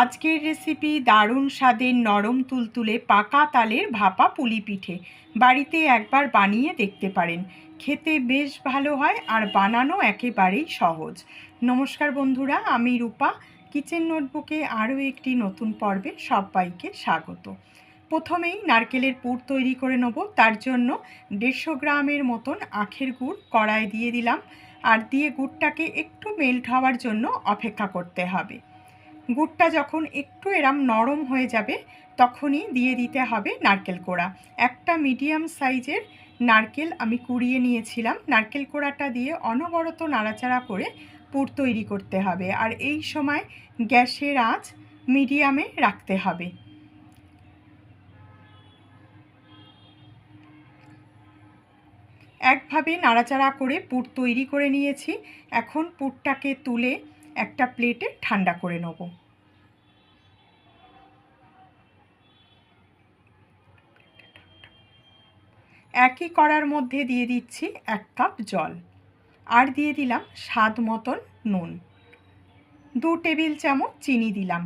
আজকের রেসিপি দারুণ স্বাদের নরম তুলতুলে পাকা তালের ভাপা পুলি পিঠে। বাড়িতে একবার বানিয়ে দেখতে পারেন। খেতে বেশ ভালো হয় আর বানানো একেবারেই সহজ। নমস্কার বন্ধুরা, আমি রূপা। কিচেন নোটবুকে আরও একটি নতুন পর্বে সবাইকে স্বাগত। প্রথমেই নারকেলের পুর তৈরি করে নেব। তার জন্য দেড়শো গ্রামের মতন আখের গুড় কড়ায় দিয়ে দিলাম। আর দিয়ে গুড়টাকে একটু মেল্ট হওয়ার জন্য অপেক্ষা করতে হবে। গুড়টা যখন একটু এরম নরম হয়ে যাবে, তখনই দিয়ে দিতে হবে নারকেল কোড়া। একটা মিডিয়াম সাইজের নারকেল আমি কুড়িয়ে নিয়েছিলাম। নারকেল কোড়াটা দিয়ে অনবরত নাড়াচাড়া করে পুর তৈরি করতে হবে। আর এই সময় গ্যাসের আঁচ মিডিয়ামে রাখতে হবে। একভাবে নাড়াচাড়া করে পুর তৈরি করে নিয়েছি। এখন পুরটাকে তুলে একটা প্লেটে ঠান্ডা করে নেব। একই কড়ার মধ্যে দিয়ে দিচ্ছি এক কাপ জল আর দিয়ে দিলাম স্বাদ মতন নুন। দু টেবিল চামচ চিনি দিলাম।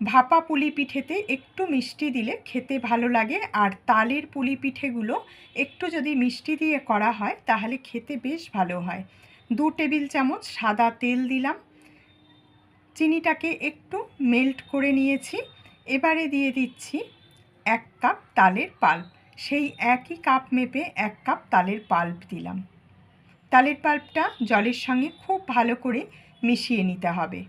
ভাপা পুলি পিঠেতে একটু মিষ্টি দিলে খেতে ভালো লাগে আর তালের পুলি পিঠেগুলো একটু যদি মিষ্টি দিয়ে করা হয় তাহলে খেতে বেশ ভালো হয়। দু টেবিল চামচ সাদা তেল দিলাম। চিনিটাকে একটু মেল্ট করে নিয়েছি। এবারে দিয়ে দিচ্ছি এক কাপ তালের পাল্প। সেই একই কাপ মেপে এক কাপ তালের পাল্প দিলাম। তালের পাল্পটা জলের সঙ্গে খুব ভালো করে মিশিয়ে নিতে হবে।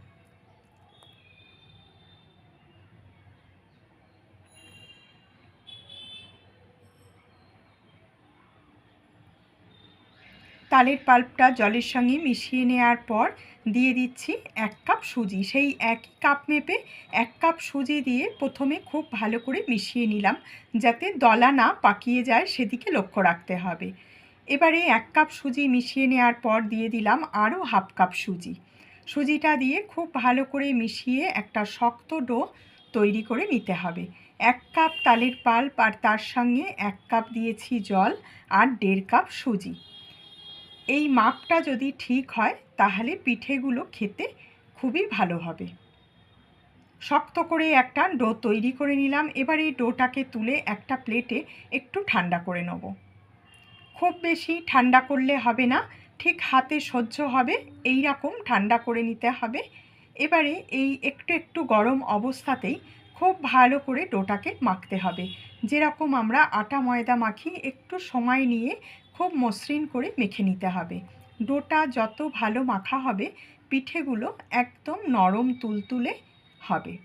তালের পাল্পটা জলের সঙ্গে মিশিয়ে নেওয়ার পর দিয়ে দিচ্ছি এক কাপ সুজি। সেই একই কাপ মেপে এক কাপ সুজি দিয়ে প্রথমে খুব ভালো করে মিশিয়ে নিলাম যাতে দলা না পাকিয়ে যায়, সেদিকে লক্ষ্য রাখতে হবে। এবারে এক কাপ সুজি মিশিয়ে নেওয়ার পর দিয়ে দিলাম আরও হাফ কাপ সুজি। সুজিটা দিয়ে খুব ভালো করে মিশিয়ে একটা শক্ত ডো তৈরি করে নিতে হবে। এক কাপ তালের পাল্প আর তার সঙ্গে এক কাপ দিয়েছি জল আর দেড় কাপ সুজি। এই মাপটা যদি ঠিক হয়, তাহলে পিঠেগুলো খেতে খুবই ভালো হবে। শক্ত করে একটা ডো তৈরি করে নিলাম। এবার এই ডোটাকে তুলে একটা প্লেটে একটু ঠান্ডা করে নেব। খুব বেশি ঠান্ডা করলে হবে না, ঠিক হাতে সহ্য হবে, এই রকম ঠান্ডা করে নিতে হবে। এবারে এই একটু একটু গরম অবস্থাতেই খুব ভালো করে ডোটাকে মাখতে হবে। যেরকম আমরা আটা ময়দা মাখি, একটু সময় নিয়ে খুব মসৃণ করে মেখে নিতে হবে। ডোটা যত ভালো মাখা হবে, পিঠেগুলো একদম নরম তুলতুলে হবে।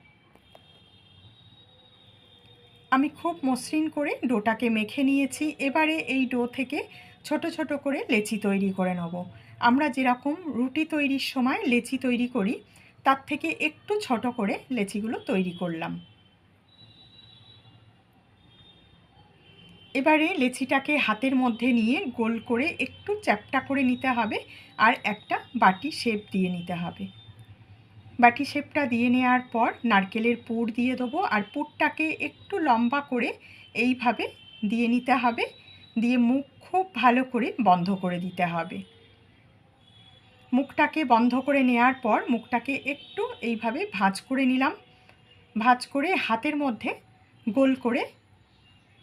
আমি খুব মসৃণ করে ডোটাকে মেখে নিয়েছি। এবারে এই ডো থেকে ছোট ছোট করে লেচি তৈরি করে নেব। আমরা যেরকম রুটি তৈরির সময় লেচি তৈরি করি, তার থেকে একটু ছোট করে লেচিগুলো তৈরি করলাম। এবারে লেচিটাকে হাতের মধ্যে নিয়ে গোল করে একটু চ্যাপটা করে নিতে হবে আর একটা বাটি শেপ দিয়ে নিতে হবে। বাটি শেপটা দিয়ে নেওয়ার পর নারকেলের পুর দিয়ে দেবো আর পুরটাকে একটু লম্বা করে এইভাবে দিয়ে নিতে হবে। দিয়ে মুখ খুব ভালো করে বন্ধ করে দিতে হবে। মুখটাকে বন্ধ করে নেওয়ার পর মুখটাকে একটু এইভাবে ভাঁজ করে নিলাম। ভাঁজ করে হাতের মধ্যে গোল করে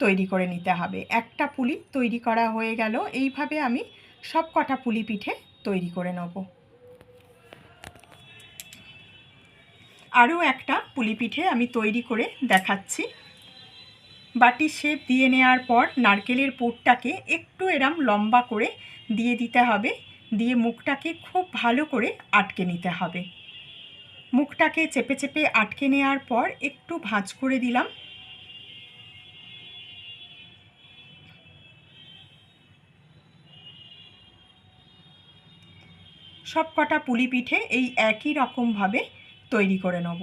তৈরি করে নিতে হবে। একটা পুলি তৈরি করা হয়ে গেল। এইভাবে আমি সব কটা পুলি পিঠে তৈরি করে নেব। আরও একটা পুলি পিঠে আমি তৈরি করে দেখাচ্ছি। বাটি শেপ দিয়ে নেওয়ার পর নারকেলের পুরটাকে একটু এরম লম্বা করে দিয়ে দিতে হবে। দিয়ে মুখটাকে খুব ভালো করে আটকে নিতে হবে। মুখটাকে চেপে চেপে আটকে নেওয়ার পর একটু ভাঁজ করে দিলাম। সব কটা পুলি পিঠে এই একই রকমভাবে তৈরি করে নেব।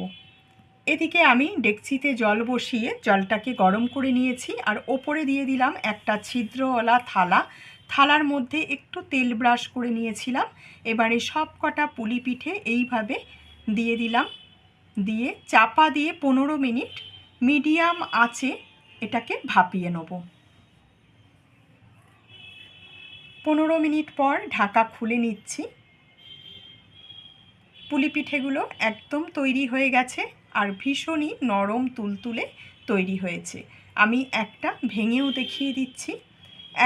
এদিকে আমি ডেকচিতে জল বসিয়ে জলটাকে গরম করে নিয়েছি আর ওপরে দিয়ে দিলাম একটা ছিদ্রওয়ালা থালা। থালার মধ্যে একটু তেল ব্রাশ করে নিয়েছিলাম। এবারে সব কটা পুলি পিঠে এইভাবে দিয়ে দিলাম। দিয়ে চাপা দিয়ে পনেরো মিনিট মিডিয়াম আঁচে এটাকে ভাপিয়ে নেব। পনেরো মিনিট পর ঢাকা খুলে নিচ্ছি। পুলি পিঠেগুলো একদম তৈরি হয়ে গেছে আর ভীষণই নরম তুলতুলে তৈরি হয়েছে। আমি একটা ভেঙেও দেখিয়ে দিচ্ছি।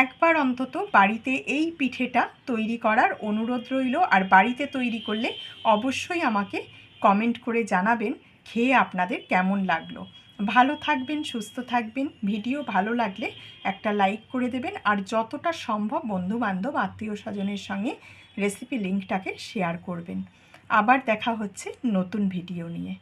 একবার অন্তত বাড়িতে এই পিঠেটা তৈরি করার অনুরোধ রইল আর বাড়িতে তৈরি করলে অবশ্যই আমাকে কমেন্ট করে জানাবেন, খেয়ে আপনাদের কেমন লাগল। ভালো থাকবেন, সুস্থ থাকবেন। ভিডিও ভালো লাগলে একটা লাইক করে দেবেন আর যতটা সম্ভব বন্ধু বান্ধব আত্মীয় স্বজনের সঙ্গে রেসিপি লিঙ্কটাকে শেয়ার করবেন। আবার দেখা হচ্ছে নতুন ভিডিও নিয়ে।